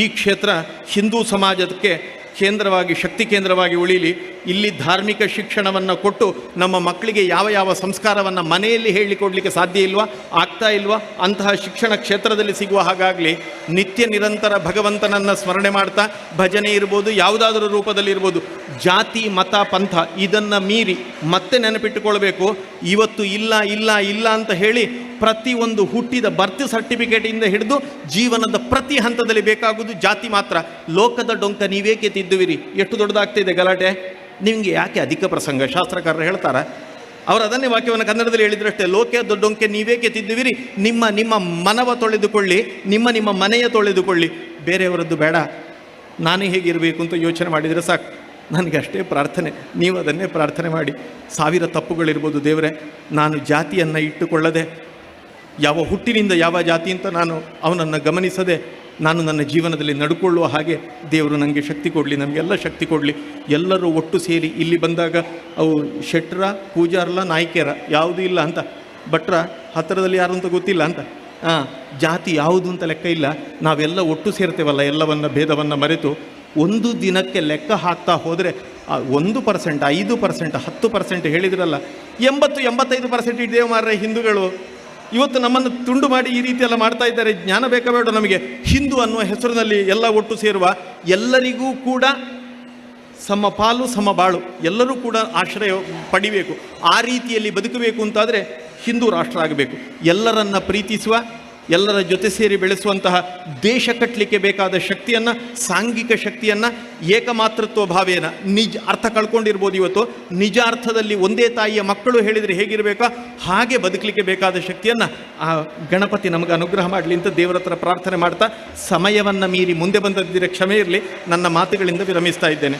ಈ ಕ್ಷೇತ್ರ ಹಿಂದೂ ಸಮಾಜಕ್ಕೆ ಕೇಂದ್ರವಾಗಿ, ಶಕ್ತಿ ಕೇಂದ್ರವಾಗಿ ಉಳಿಲಿ. ಇಲ್ಲಿ ಧಾರ್ಮಿಕ ಶಿಕ್ಷಣವನ್ನು ಕೊಟ್ಟು ನಮ್ಮ ಮಕ್ಕಳಿಗೆ ಯಾವ ಯಾವ ಸಂಸ್ಕಾರವನ್ನು ಮನೆಯಲ್ಲಿ ಹೇಳಿಕೊಡ್ಲಿಕ್ಕೆ ಸಾಧ್ಯ ಇಲ್ವಾ, ಆಗ್ತಾ ಇಲ್ವಾ, ಅಂತಹ ಶಿಕ್ಷಣ ಕ್ಷೇತ್ರದಲ್ಲಿ ಸಿಗುವ ಹಾಗಾಗಲಿ ನಿತ್ಯ ನಿರಂತರ ಭಗವಂತನನ್ನು ಸ್ಮರಣೆ ಮಾಡ್ತಾ ಭಜನೆ ಇರ್ಬೋದು, ಯಾವುದಾದ್ರೂ ರೂಪದಲ್ಲಿ ಇರ್ಬೋದು, ಜಾತಿ, ಮತ, ಪಂಥ ಇದನ್ನು ಮೀರಿ ಮತ್ತೆ ನೆನಪಿಟ್ಟುಕೊಳ್ಬೇಕು. ಇವತ್ತು ಇಲ್ಲ ಇಲ್ಲ ಇಲ್ಲ ಅಂತ ಹೇಳಿ ಪ್ರತಿಯೊಂದು ಹುಟ್ಟಿದ ಬರ್ತ್ ಸರ್ಟಿಫಿಕೇಟಿಂದ ಹಿಡಿದು ಜೀವನದ ಪ್ರತಿ ಹಂತದಲ್ಲಿ ಬೇಕಾಗುವುದು ಜಾತಿ ಮಾತ್ರ. ಲೋಕದ ಡೊಂಕ ನೀವೇಕೆ ತಿದ್ದುವಿರಿ ಎಷ್ಟು ದೊಡ್ಡದಾಗ್ತಿದೆ ಗಲಾಟೆ? ನಿಮಗೆ ಯಾಕೆ ಅಧಿಕ ಪ್ರಸಂಗ? ಶಾಸ್ತ್ರಕಾರರು ಹೇಳ್ತಾರೆ. ಅವರು ಅದನ್ನೇ ವಾಕ್ಯವನ್ನು ಕನ್ನಡದಲ್ಲಿ ಹೇಳಿದ್ರಷ್ಟೇ ಲೋಕ ದೊಡ್ಡೊಂಕೆ ನೀವೇಕೆ ತಿದ್ದುವಿರಿ ನಿಮ್ಮ ನಿಮ್ಮ ಮನವ ತೊಳೆದುಕೊಳ್ಳಿ, ನಿಮ್ಮ ನಿಮ್ಮ ಮನೆಯ ತೊಳೆದುಕೊಳ್ಳಿ. ಬೇರೆಯವರದ್ದು ಬೇಡ. ನಾನೇ ಹೇಗಿರಬೇಕು ಅಂತ ಯೋಚನೆ ಮಾಡಿದರೆ ಸಾಕು. ನನಗೆ ಅಷ್ಟೇ ಪ್ರಾರ್ಥನೆ. ನೀವು ಅದನ್ನೇ ಪ್ರಾರ್ಥನೆ ಮಾಡಿ. ಸಾವಿರ ತಪ್ಪುಗಳಿರ್ಬೋದು ದೇವರೇ. ನಾನು ಜಾತಿಯನ್ನು ಇಟ್ಟುಕೊಳ್ಳದೆ ಯಾವ ಹುಟ್ಟಿನಿಂದ ಯಾವ ಜಾತಿ ಅಂತ ನಾನು ಅವನನ್ನು ಗಮನಿಸದೆ ನಾನು ನನ್ನ ಜೀವನದಲ್ಲಿ ನಡ್ಕೊಳ್ಳುವ ಹಾಗೆ ದೇವರು ನನಗೆ ಶಕ್ತಿ ಕೊಡಲಿ, ನಮಗೆಲ್ಲ ಶಕ್ತಿ ಕೊಡಲಿ. ಎಲ್ಲರೂ ಒಟ್ಟು ಸೇರಿ ಇಲ್ಲಿ ಬಂದಾಗ ಅವು ಶೆಟ್ರ ಪೂಜಾರಲ್ಲ ನಾಯ್ಕೆರ ಯಾವುದೂ ಇಲ್ಲ ಅಂತ. ಭಟ್ರ ಹತ್ತಿರದಲ್ಲಿ ಯಾರು ಅಂತ ಗೊತ್ತಿಲ್ಲ ಅಂತ. ಹಾಂ ಜಾತಿ ಯಾವುದು ಅಂತ ಲೆಕ್ಕ ಇಲ್ಲ. ನಾವೆಲ್ಲ ಒಟ್ಟು ಸೇರ್ತೇವಲ್ಲ ಎಲ್ಲವನ್ನು, ಭೇದವನ್ನು ಮರೆತು ಒಂದು ದಿನಕ್ಕೆ ಲೆಕ್ಕ ಹಾಕ್ತಾ ಹೋದರೆ ಒಂದು ಪರ್ಸೆಂಟ್, ಐದು ಪರ್ಸೆಂಟ್, ಹತ್ತು ಪರ್ಸೆಂಟ್ ಹೇಳಿದ್ರಲ್ಲ, ಎಂಬತ್ತು, ಎಂಬತ್ತೈದು ಪರ್ಸೆಂಟ್ ಇದ್ದೇವೆ ಮಾರ್ರೆ ಹಿಂದೂಗಳು. ಇವತ್ತು ನಮ್ಮನ್ನು ತುಂಡು ಮಾಡಿ ಈ ರೀತಿ ಎಲ್ಲ ಮಾಡ್ತಾ ಇದ್ದಾರೆ. ಜ್ಞಾನ ಬೇಕಬೇಡ ನಮಗೆ. ಹಿಂದೂ ಅನ್ನುವ ಹೆಸರಿನಲ್ಲಿ ಎಲ್ಲ ಒಟ್ಟು ಸೇರುವ ಎಲ್ಲರಿಗೂ ಕೂಡ ಸಮ ಪಾಲು, ಸಮ ಬಾಳು. ಎಲ್ಲರೂ ಕೂಡ ಆಶ್ರಯ ಪಡಿಬೇಕು. ಆ ರೀತಿಯಲ್ಲಿ ಬದುಕಬೇಕು ಅಂತಾದರೆ ಹಿಂದೂ ರಾಷ್ಟ್ರ ಆಗಬೇಕು. ಎಲ್ಲರನ್ನ ಪ್ರೀತಿಸುವ ಎಲ್ಲರ ಜೊತೆ ಸೇರಿ ಬೆಳೆಸುವಂತಹ ದೇಶ ಕಟ್ಟಲಿಕ್ಕೆ ಬೇಕಾದ ಶಕ್ತಿಯನ್ನು, ಸಾಂಘಿಕ ಶಕ್ತಿಯನ್ನು, ಏಕಮಾತೃತ್ವ ಭಾವೇನ ನಿಜ ಅರ್ಥ ಕಳ್ಕೊಂಡಿರ್ಬೋದು ಇವತ್ತು. ನಿಜ ಅರ್ಥದಲ್ಲಿ ಒಂದೇ ತಾಯಿಯ ಮಕ್ಕಳು ಹೇಳಿದರೆ ಹೇಗಿರಬೇಕೋ? ಹಾಗೆ ಬದುಕಲಿಕ್ಕೆ ಬೇಕಾದ ಶಕ್ತಿಯನ್ನು ಆ ಗಣಪತಿ ನಮಗೆ ಅನುಗ್ರಹ ಮಾಡಲಿ ಅಂತ ದೇವರ ಹತ್ರ ಪ್ರಾರ್ಥನೆ ಮಾಡ್ತಾ, ಸಮಯವನ್ನು ಮೀರಿ ಮುಂದೆ ಬಂದದ್ದಿರ ಕ್ಷಮೆ ಇರಲಿ. ನನ್ನ ಮಾತುಗಳಿಂದ ವಿರಮಿಸ್ತಾ ಇದ್ದೇನೆ.